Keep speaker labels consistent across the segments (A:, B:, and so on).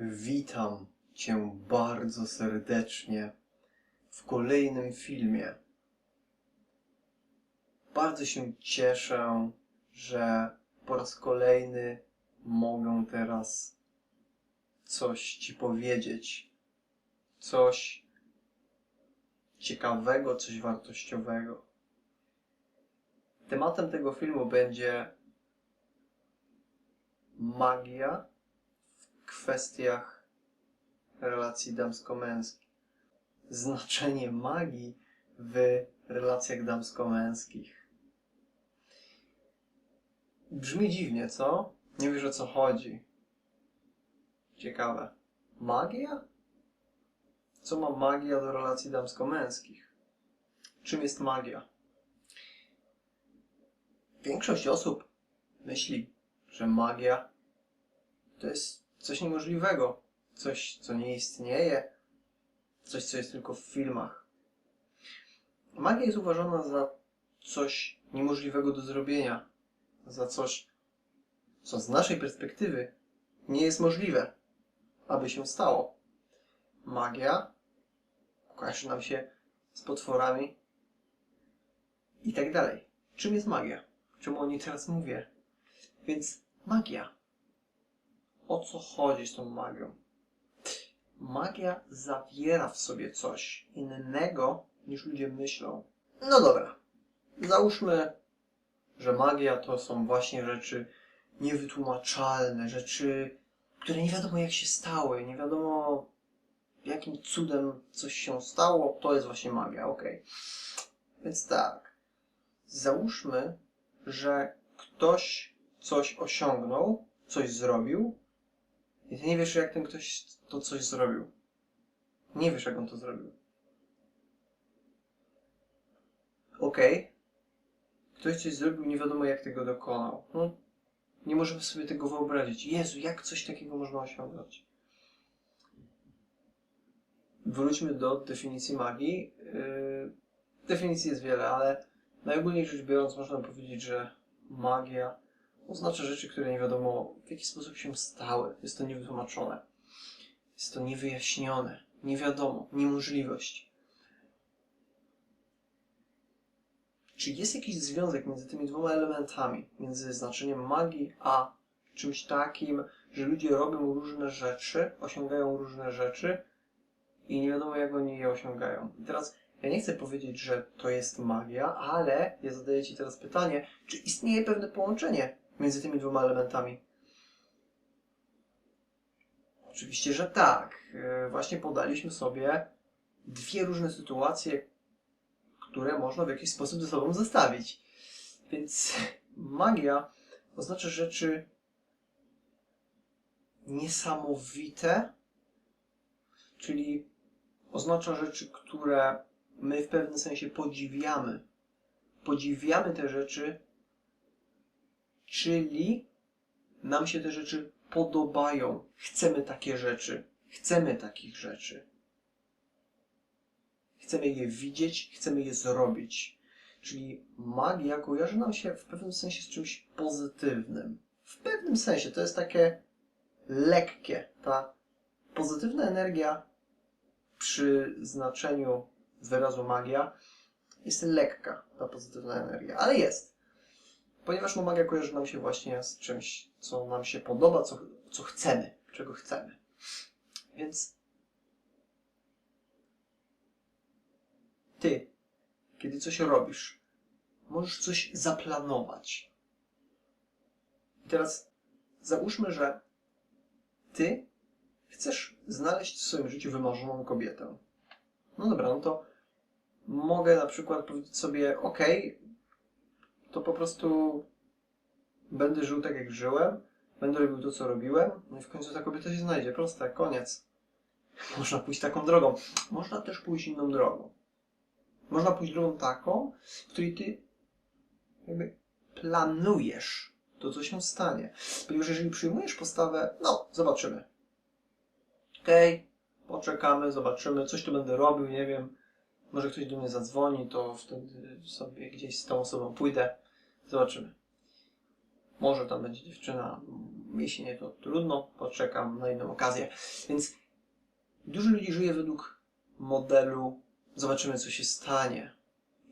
A: Witam Cię bardzo serdecznie w kolejnym filmie. Bardzo się cieszę, że po raz kolejny mogę teraz coś Ci powiedzieć. Coś ciekawego, coś wartościowego. Tematem tego filmu będzie magia kwestiach relacji damsko-męskich. Znaczenie magii w relacjach damsko-męskich. Brzmi dziwnie, co? Nie wiesz o co chodzi. Ciekawe. Magia? Co ma magia do relacji damsko-męskich? Czym jest magia? Większość osób myśli, że magia to jest coś niemożliwego, coś, co nie istnieje, coś, co jest tylko w filmach. Magia jest uważana za coś niemożliwego do zrobienia, za coś, co z naszej perspektywy nie jest możliwe, aby się stało. Magia kojarzy nam się z potworami i tak dalej. Czym jest magia? Czemu o niej teraz mówię? Więc magia. O co chodzi z tą magią? Magia zawiera w sobie coś innego niż ludzie myślą. No dobra. Załóżmy, że magia to są właśnie rzeczy niewytłumaczalne, rzeczy, które nie wiadomo jak się stały, nie wiadomo jakim cudem coś się stało, to jest właśnie magia, okej. Więc tak. Załóżmy, że ktoś coś osiągnął, coś zrobił i ty nie wiesz, jak ten ktoś to coś zrobił. Nie wiesz, jak on to zrobił. Okej. Ktoś coś zrobił, nie wiadomo, jak tego dokonał. No, nie możemy sobie tego wyobrazić. Jezu, jak coś takiego można osiągnąć? Wróćmy do definicji magii. Yy, definicji jest wiele, ale najogólniej rzecz biorąc można powiedzieć, że magia oznacza rzeczy, które nie wiadomo w jaki sposób się stały. Jest to niewytłumaczone. Jest to niewyjaśnione. Nie wiadomo. Niemożliwość. Czy jest jakiś związek między tymi dwoma elementami? Między znaczeniem magii a czymś takim, że ludzie robią różne rzeczy, osiągają różne rzeczy i nie wiadomo jak oni je osiągają. I teraz ja nie chcę powiedzieć, że to jest magia, ale ja zadaję Ci teraz pytanie, czy istnieje pewne połączenie między tymi dwoma elementami? Oczywiście, że tak. E, Właśnie podaliśmy sobie dwie różne sytuacje, które można w jakiś sposób ze sobą zestawić. Więc magia oznacza rzeczy niesamowite, czyli oznacza rzeczy, które my w pewnym sensie podziwiamy. Podziwiamy te rzeczy, czyli nam się te rzeczy podobają. Chcemy takie rzeczy. Chcemy takich rzeczy. Chcemy je widzieć, chcemy je zrobić. Czyli magia kojarzy nam się w pewnym sensie z czymś pozytywnym. W pewnym sensie to jest takie lekkie. Ta pozytywna energia przy znaczeniu wyrazu magia jest lekka, ta pozytywna energia, ale jest. Ponieważ magia kojarzy nam się właśnie z czymś, co nam się podoba, co, co chcemy, czego chcemy. Więc ty, kiedy coś robisz, możesz coś zaplanować. I teraz załóżmy, że ty chcesz znaleźć w swoim życiu wymarzoną kobietę. No dobra, no to mogę na przykład powiedzieć sobie, ok, to po prostu będę żył tak jak żyłem, będę robił to co robiłem, no i w końcu ta kobieta się znajdzie. Proste, koniec. Można pójść taką drogą. Można też pójść inną drogą. Można pójść drogą taką, w której ty jakby planujesz to, co się stanie. Ponieważ jeżeli przyjmujesz postawę, no, zobaczymy. Okej, poczekamy, zobaczymy, coś tu będę robił, nie wiem. Może ktoś do mnie zadzwoni, to wtedy sobie gdzieś z tą osobą pójdę. Zobaczymy. Może tam będzie dziewczyna, Jeśli nie, to trudno, poczekam na inną okazję. Więc dużo ludzi żyje według modelu zobaczymy, co się stanie.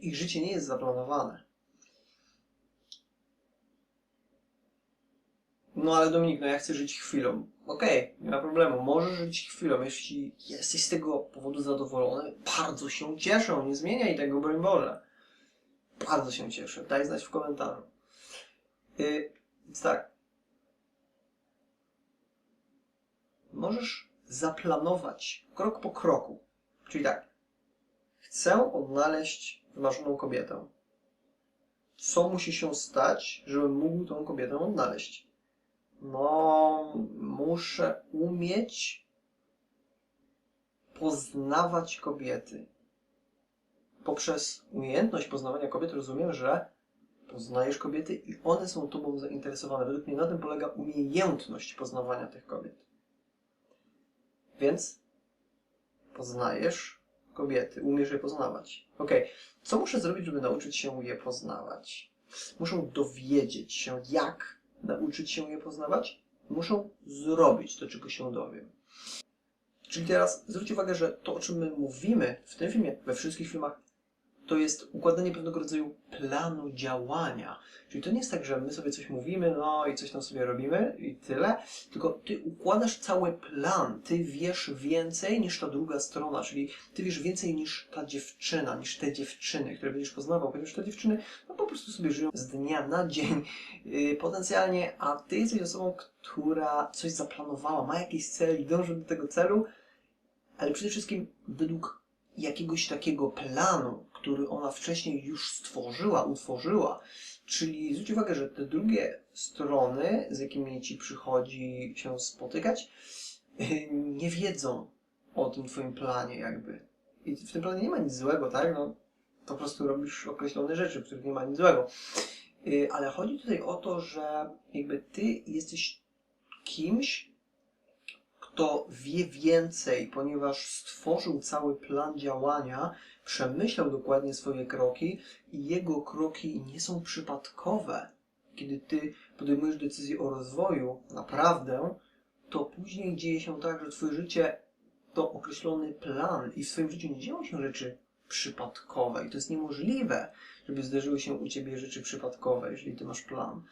A: Ich życie nie jest zaplanowane. No ale Dominik, no ja chcę żyć chwilą. Okej, nie ma problemu, możesz żyć chwilą. Jeśli jesteś z tego powodu zadowolony, bardzo się cieszę, nie zmieniaj tego, broń Boże. Bardzo się cieszę, daj znać w komentarzu. Yy, więc tak. Możesz zaplanować krok po kroku. Czyli tak. Chcę odnaleźć wymarzoną kobietę. Co musi się stać, żebym mógł tą kobietę odnaleźć? No, muszę umieć poznawać kobiety. Poprzez umiejętność poznawania kobiet rozumiem, że poznajesz kobiety i one są tobą zainteresowane. Według mnie na tym polega umiejętność poznawania tych kobiet. Więc poznajesz kobiety, umiesz je poznawać. Ok, co muszę zrobić, żeby nauczyć się je poznawać? Muszę dowiedzieć się, jak nauczyć się je poznawać. Muszą zrobić to, czego się dowiem. Czyli teraz zwróć uwagę, że to, o czym my mówimy w tym filmie, we wszystkich filmach, to jest układanie pewnego rodzaju planu działania. Czyli to nie jest tak, że my sobie coś mówimy, no i coś tam sobie robimy i tyle, tylko ty układasz cały plan, ty wiesz więcej niż ta druga strona, czyli ty wiesz więcej niż ta dziewczyna, niż te dziewczyny, które będziesz poznawał, ponieważ te dziewczyny no, po prostu sobie żyją z dnia na dzień yy, potencjalnie, a ty jesteś osobą, która coś zaplanowała, ma jakiś cel i dąży do tego celu, ale przede wszystkim według jakiegoś takiego planu, który ona wcześniej już stworzyła, utworzyła. Czyli zwróć uwagę, że te drugie strony, z jakimi ci przychodzi się spotykać, nie wiedzą o tym twoim planie jakby. I w tym planie nie ma nic złego, tak? No, po prostu robisz określone rzeczy, w których nie ma nic złego. Y, ale chodzi tutaj o to, że jakby ty jesteś kimś, kto wie więcej, ponieważ stworzył cały plan działania, przemyślał dokładnie swoje kroki i jego kroki nie są przypadkowe. Kiedy ty podejmujesz decyzję o rozwoju, naprawdę, to później dzieje się tak, że twoje życie to określony plan i w swoim życiu nie dzieją się rzeczy przypadkowe i to jest niemożliwe, żeby zdarzyły się u ciebie rzeczy przypadkowe, jeżeli ty masz plan.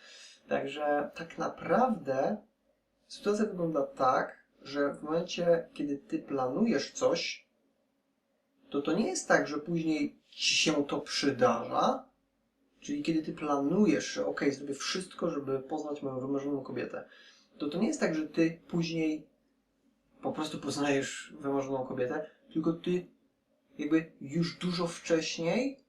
A: Także tak naprawdę sytuacja wygląda tak, że w momencie, kiedy ty planujesz coś, to to nie jest tak, że później ci się to przydarza. Czyli kiedy ty planujesz, że ok, zrobię wszystko, żeby poznać moją wymarzoną kobietę, to to nie jest tak, że ty później po prostu poznajesz wymarzoną kobietę, tylko ty jakby już dużo wcześniej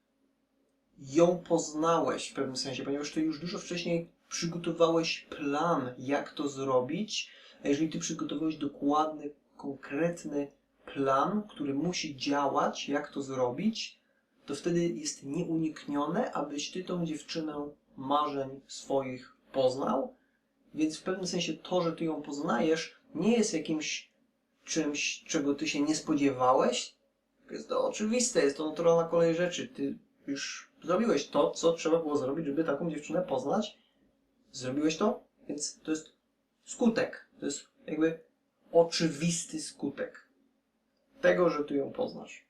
A: ją poznałeś w pewnym sensie, ponieważ ty już dużo wcześniej przygotowałeś plan, jak to zrobić, a jeżeli ty przygotowałeś dokładny, konkretny plan, który musi działać, jak to zrobić, to wtedy jest nieuniknione, abyś ty tą dziewczynę marzeń swoich poznał. Więc w pewnym sensie to, że ty ją poznajesz, nie jest jakimś czymś, czego ty się nie spodziewałeś. Jest to oczywiste, jest to naturalna kolej rzeczy. Ty już zrobiłeś to, co trzeba było zrobić, żeby taką dziewczynę poznać. Zrobiłeś to, więc to jest skutek. To jest jakby oczywisty skutek tego, że ty ją poznasz.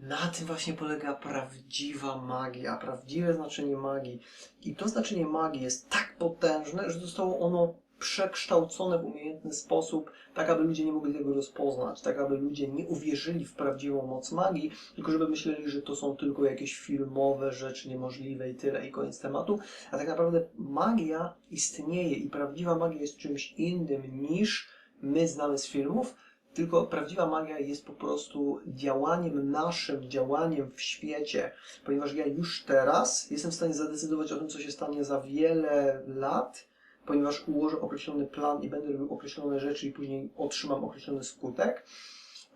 A: Na tym właśnie polega prawdziwa magia, prawdziwe znaczenie magii. I to znaczenie magii jest tak potężne, że zostało ono przekształcone w umiejętny sposób, tak aby ludzie nie mogli tego rozpoznać, tak aby ludzie nie uwierzyli w prawdziwą moc magii, tylko żeby myśleli, że to są tylko jakieś filmowe rzeczy niemożliwe i tyle, i koniec tematu. A tak naprawdę magia istnieje i prawdziwa magia jest czymś innym niż my znamy z filmów, tylko prawdziwa magia jest po prostu działaniem naszym, działaniem w świecie, ponieważ ja już teraz jestem w stanie zadecydować o tym, co się stanie za wiele lat, ponieważ ułożę określony plan i będę robił określone rzeczy i później otrzymam określony skutek,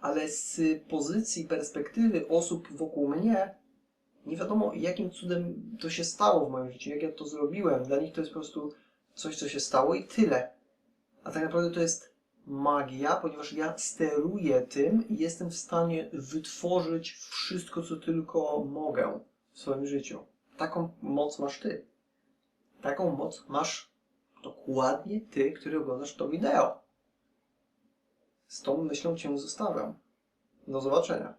A: ale z pozycji, perspektywy osób wokół mnie, nie wiadomo jakim cudem to się stało w moim życiu, jak ja to zrobiłem. Dla nich to jest po prostu coś, co się stało i tyle. A tak naprawdę to jest magia, ponieważ ja steruję tym i jestem w stanie wytworzyć wszystko, co tylko mogę w swoim życiu. Taką moc masz ty. Taką moc masz Dokładnie ty, który oglądasz to wideo. Z tą myślą cię zostawiam. Do zobaczenia.